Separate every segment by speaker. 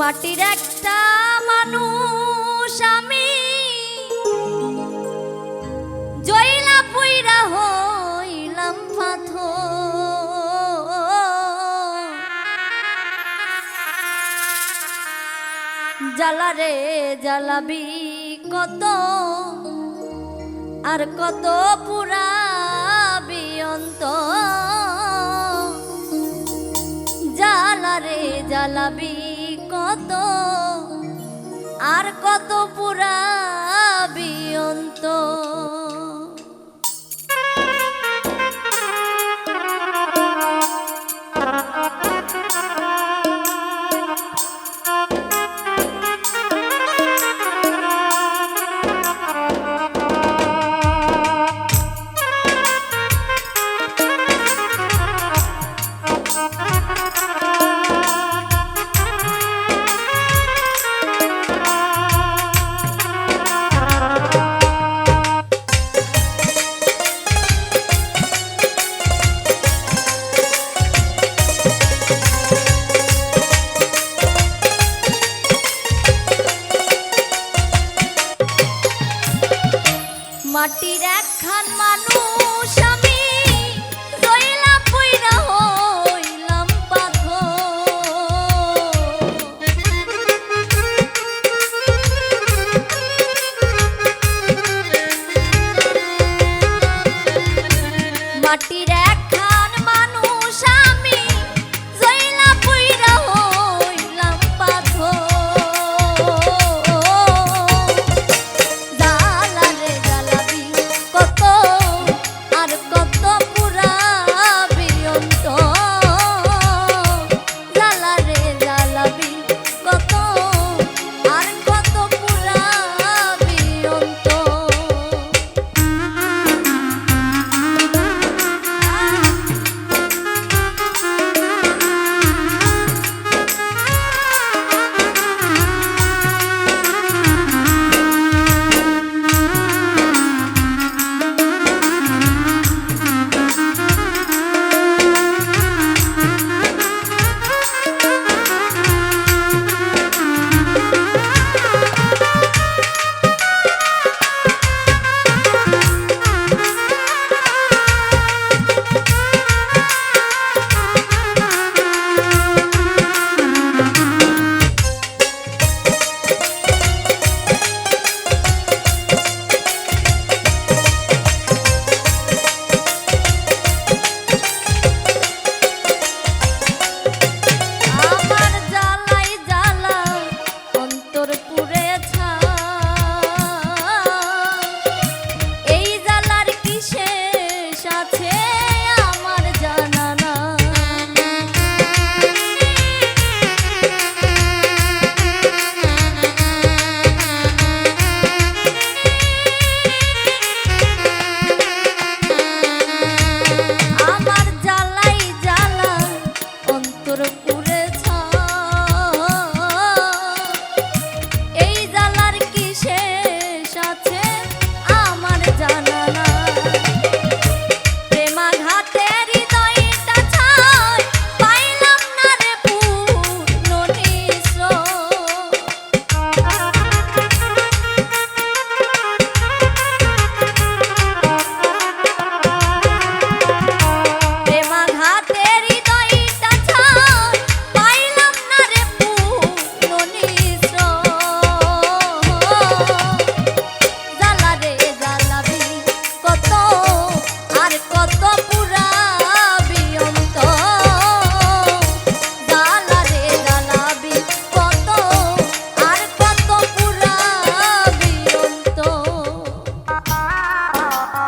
Speaker 1: মাটির একটা মানুষ আমি। জয়লা পুইরা হইলাম পাথর। জ্বালারে জ্বালাবি কত, আর কত পুরাবি অন্ত। জ্বালারে জ্বালাবি আর কত অন্ত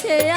Speaker 1: 谁呀